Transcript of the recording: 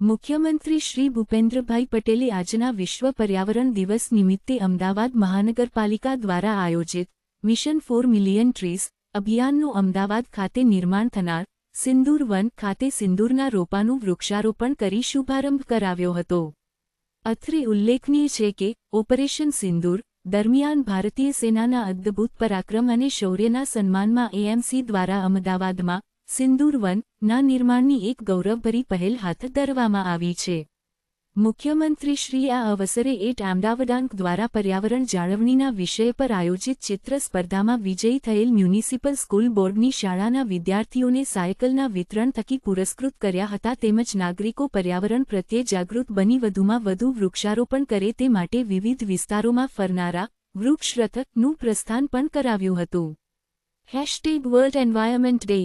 મુખ્યમંત્રી શ્રી ભૂપેન્દ્રભાઈ પટેલે આજના વિશ્વ પર્યાવરણ દિવસ નિમિત્તે અમદાવાદ મહાનગરપાલિકા દ્વારા આયોજિત મિશન ફોર મિલિયન ટ્રીઝ અભિયાનનું અમદાવાદ ખાતે નિર્માણ થનાર સિંદૂર વન ખાતે સિંદૂરના રોપાનું વૃક્ષારોપણ કરી શુભારંભ કરાવ્યો હતો. અત્રે ઉલ્લેખનીય છે કે, ઓપરેશન સિંદૂર દરમિયાન ભારતીય સેનાના અદ્ભુત પરાક્રમ અને શૌર્યના સન્માનમાં એએમસી દ્વારા અમદાવાદમાં સિંદૂર વન, ના નિર્માણની એક ગૌરવભરી પહેલ હાથ ધરવામાં આવી છે. મુખ્યમંત્રીશ્રી આ અવસરે એટ અમદાવાદાંક દ્વારા પર્યાવરણ જાળવણીના વિષય પર આયોજિત ચિત્ર સ્પર્ધામાં વિજયી થયેલ મ્યુનિસિપલ સ્કૂલ બોર્ડની શાળાના વિદ્યાર્થીઓને સાયકલના વિતરણ થકી પુરસ્કૃત કર્યા હતા તેમજ નાગરિકો પર્યાવરણ પ્રત્યે જાગૃત બની વધુમાં વધુ વૃક્ષારોપણ કરે તે માટે વિવિધ વિસ્તારોમાં ફરનારા વૃક્ષરથકનું પ્રસ્થાન પણ કરાવ્યું હતું. Hashtag world environment day